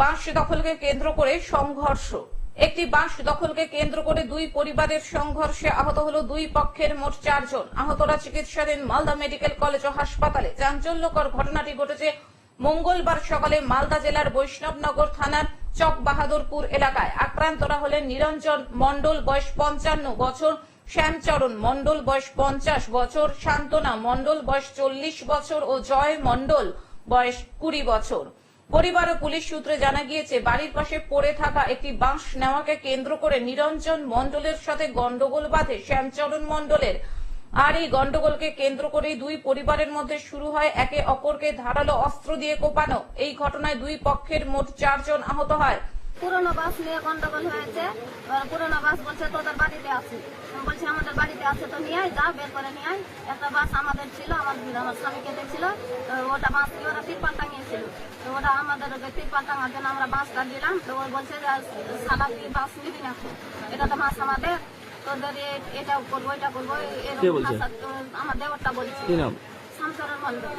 বাঁশ দখলকে কেন্দ্র করে সংঘর্ষ। একটি বাঁশ দখলকে কেন্দ্র করে দুই পরিবারের সংঘর্ষে আহত হলো দুই পক্ষের মোট চারজন। আহতরা চিকিৎসাধীন মালদা মেডিকেল কলেজ ও হাসপাতালে। চাঞ্চল্যকর ঘটনাটি ঘটেছে মঙ্গলবার সকালে মালদা জেলার বৈষ্ণবনগর থানার চক বাহাদুরপুর এলাকায়। আক্রান্তরা হলেন নিরঞ্জন মণ্ডল, বয়স পঞ্চান্ন বছর, শ্যামচরণ মণ্ডল, বয়স পঞ্চাশ বছর, শান্তনা মণ্ডল, বয়স চল্লিশ বছর ও জয় মণ্ডল, বয়স কুড়ি বছর। পরিবার ও পুলিশ সূত্রে জানা গিয়েছে, বাড়ির পাশে পড়ে থাকা একটি বাঁশ নেওয়াকে কেন্দ্র করে নিরঞ্জন মণ্ডলের সাথে গন্ডগোল বাঁধে শ্যামচরণ মণ্ডলের। আর এই গন্ডগোলকে কেন্দ্র করেই দুই পরিবারের মধ্যে শুরু হয় একে অপরকে ধারালো অস্ত্র দিয়ে কোপানো। এই ঘটনায় দুই পক্ষের মোট চারজন আহত হয়। পুরোনো বাস নিয়ে গন্ডগোল হয়েছে। পুরোনো বাস বলছে তোদের বাড়িতে আছে আমি বলছি আমাদের বাড়িতে আছে তো নিয়ে আয়, যা বের করে নিয়ে আয়। একটা বাস আমাদের ছিল আমার আমার স্বামীকে দেখছিল তো ওটা বাস দিয়ে ওরা তিরপাল টাঙিয়েছিল। তো ওটা আমাদের তিরপাল টাঙার জন্য আমরা বাসটা দিলাম তো ওই বলছে যে সাদা তুই বাস নিবি না এটা তো মাস আমাদের তোদের এটা করব এটা করব এরকম আমার দেবরটা বলছে। শামসরণ মন্ডল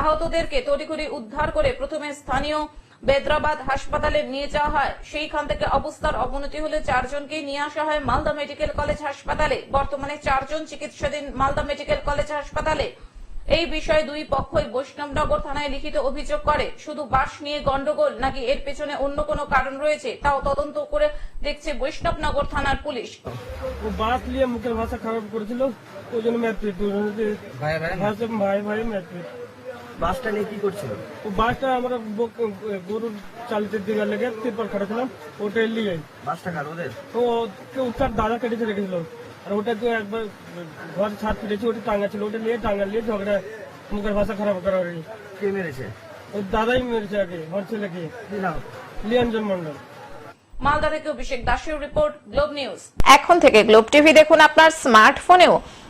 আহতদেরকে তড়িঘড়ি উদ্ধার করে প্রথমে স্থানীয় বেদ্রাবাদ হাসপাতালে নিয়ে যাওয়া হয়। সেইখান থেকে অবস্থার অবনতি হলে চারজনকে নিয়ে আসা হয় মালদা মেডিকেল কলেজ হাসপাতালে। বর্তমানে চারজন চিকিৎসাধীন মালদা মেডিকেল কলেজ হাসপাতালে। এই বিষয়ে দুই পক্ষই বৈষ্ণবনগর থানায় লিখিত অভিযোগ করে। শুধু বাস নিয়ে গন্ডগোল নাকি এর পেছনে অন্য কোনো কারণ রয়েছে তাও তদন্ত করে দেখছে বৈষ্ণবনগর থানার পুলিশ। ও বাস নিয়ে মুখের ভাষা খারাপ করেছিল। ওই জন্য ম্যাট্রিক ভাই ভাই। ভাই ভাই ম্যাট্রিক। বাসটা নিয়ে কি করছিল? ও বাসটা আমরা গরুর চালিতে দিকে লেগে তিরপাল খাটাছিলাম ওটা নিয়ে বাসটা কার ওদের? তো কেউ তার দাদা কেটেছে রেখেছিল আর ওটা তো একবার ঘর ছাদ ফিরেছে ওটা টাঙ্গা ছিল ওটা নিয়ে টাঙ্গা নিয়ে ঝগড়া মুখের ভাষা খারাপ করা হয়নি। কে মেরেছে? ওই দাদাই মেরেছে আগে আমার ছেলেকে কি নাম? লিয়াঞ্জন মন্ডল মালদা থেকে অভিষেক দাসের রিপোর্ট গ্লোব নিউজ। এখন থেকে গ্লোব টিভি দেখুন আপনার স্মার্টফোনেও।